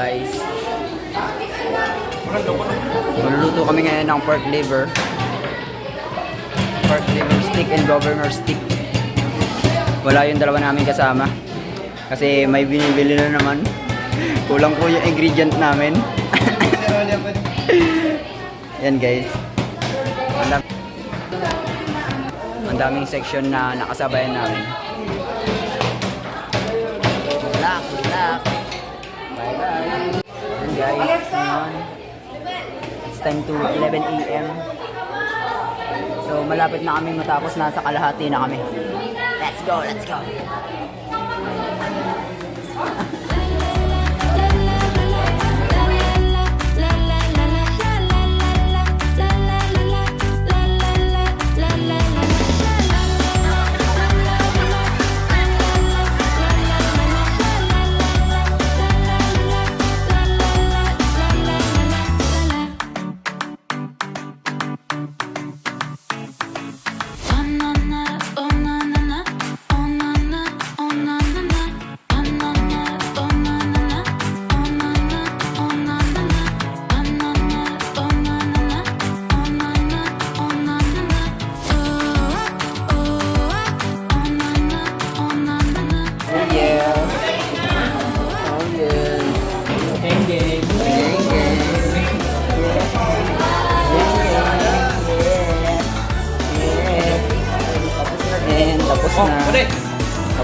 guys. Maluluto kami ngayon ng pork liver. Pork liver stick and governor stick. Wala yung dalawa namin kasama. Kasi may binibili na naman. Kulang po yung ingredient namin. Yan guys. Ang daming section na nakasabayan namin. Guys. It's time to 11 a.m. So malapit na kami matapos. Nasa kalahati na kami. Let's go, let's go.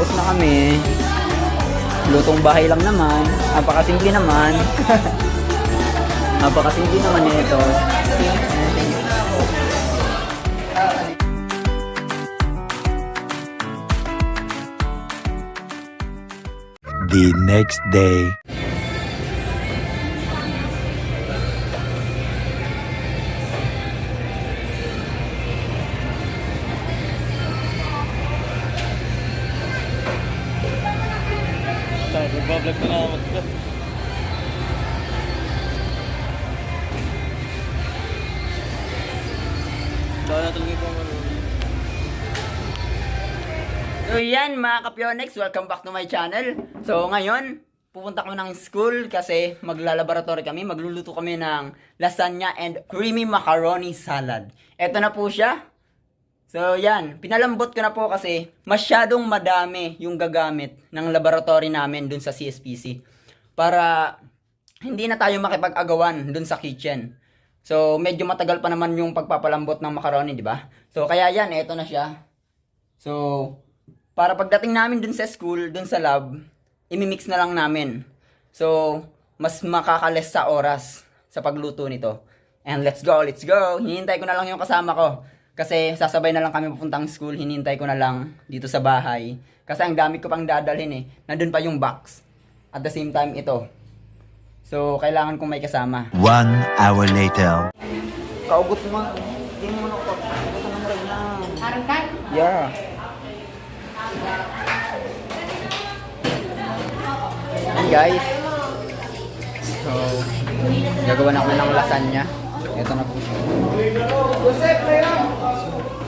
Tapos na kami. Lutong bahay lang naman. Napakasimple naman. Napakasimple naman nito. The next day. Nagbablog na lang ako. Dahil natin yung mga So yan mga kapyonex, welcome back to my channel. So ngayon, pupunta kami ng school kasi maglalaboratory kami, magluluto kami ng lasagna and creamy macaroni salad. Ito na po siya. So yan, pinalambot ko na po kasi masyadong madami yung gagamit ng laboratory namin dun sa CSPC. Para hindi na tayo makipag-agawan dun sa kitchen. So medyo matagal pa naman yung pagpapalambot ng macaroni, di ba? So kaya yan, ito na siya. So, para pagdating namin dun sa school, dun sa lab, imimix na lang namin. So, mas makakales sa oras sa pagluto nito. And let's go, let's go. Hinihintay ko na lang yung kasama ko. Kasi sasabay na lang kami papuntang school, hinihintay ko na lang dito sa bahay. Kasi ang dami ko pang dadalhin eh. Nandun pa yung box. At the same time, ito. So, kailangan kong may kasama. One hour later. Kaugot mo. Hindi mo na ako. Kaugot ng rin lang. Arangkan? Yeah. Yan guys. So, gagawa na kami ng lasagna. Ito na po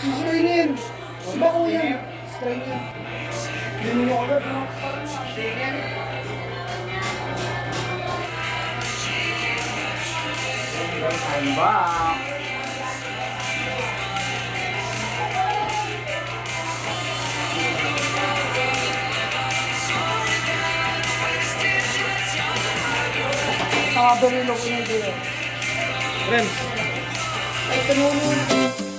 Strainer. Ba ko yan? Strainer. Hindi mo agad no? I'm back. Nakabili ko yung. Friends, Ay, tunulong. Yun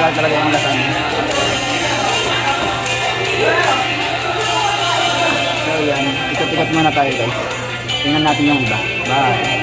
matagal talaga yung lasagna. So, yan. Ikot-ikot muna tayo guys. Tingnan natin yung iba. Bye!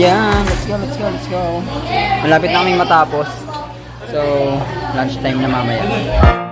Yan, let's go, let's go, let's go. Malapit na kaming matapos. So, lunchtime na mamaya.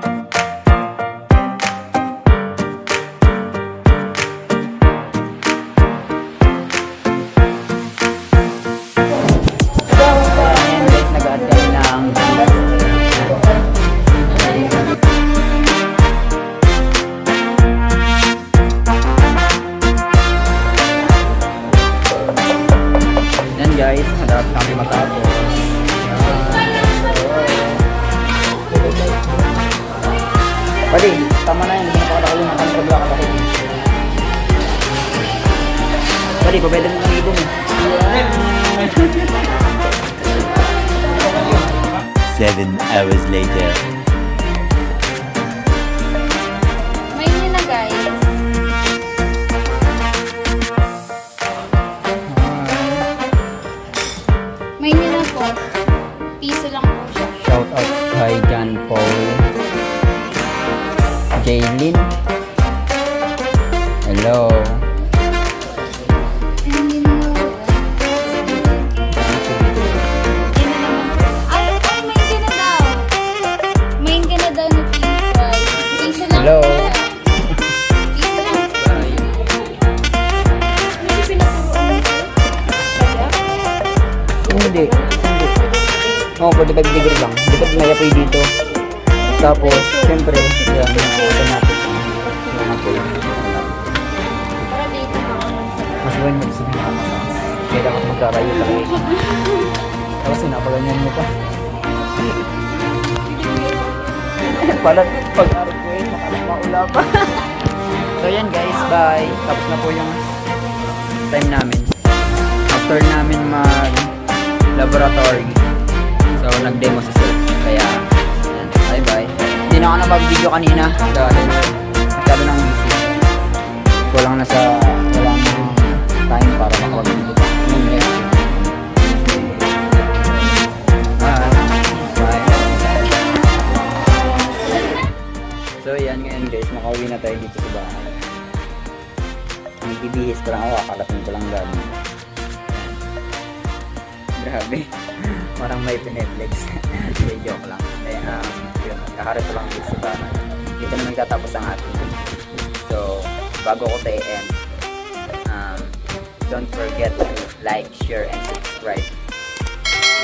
Pwede, pwede mo ng ibong eh. Seven hours later. May yun na guys. Na po. Piso lang po siya. Shout out kay John Paul. Jaylin. Hello. Hindi. Hindi. Oo, oh, 45 degree lang. Di ba may apoy dito? Tapos, siyempre, yan, automatic. Yung apoy. Mas buwan mo sa mga Kaya dapat magkarayo lang eh. Tapos sinapaganyan mo pa. Pala, pag-arap ko eh, maula pa. so yan guys, bye. Tapos na po yung time namin. After namin mag laboratory. So, nag-demo si sir. Kaya, yan. Bye-bye. Hindi na ako na mag-video kanina dahil nagkaroon ng busy. Kulang na sa, wala na time para makapag-video. So, yan ngayon guys, makauwi na tayo dito sa bahay. Nagbibihis ko lang ako, kakalat ko lang gano'n. Grabe. Parang may pinetflex. Hindi, joke lang. Eh, um, yun, kaharap ko lang dito sa. Dito na nagtatapos ang ating. So, bago ko tayo end, um, don't forget to like, share, and subscribe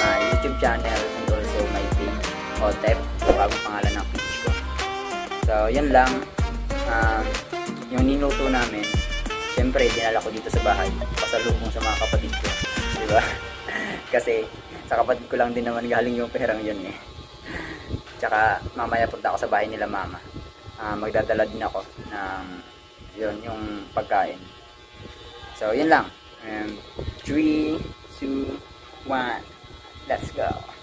my YouTube channel and also my page, Otep, bagong pangalan ng page ko. So, yun lang. Um, yung niluto namin, syempre, dinala ko dito sa bahay. Pasalubong sa mga kapatid ko. Di ba? Kasi, sa kapatid ko lang din naman galing yung perang yun eh. Tsaka, mamaya punta ako sa bahay nila mama. Ah, magdadala din ako ng yun, yung pagkain. So, yun lang. Um, 3, 2, 1, let's go.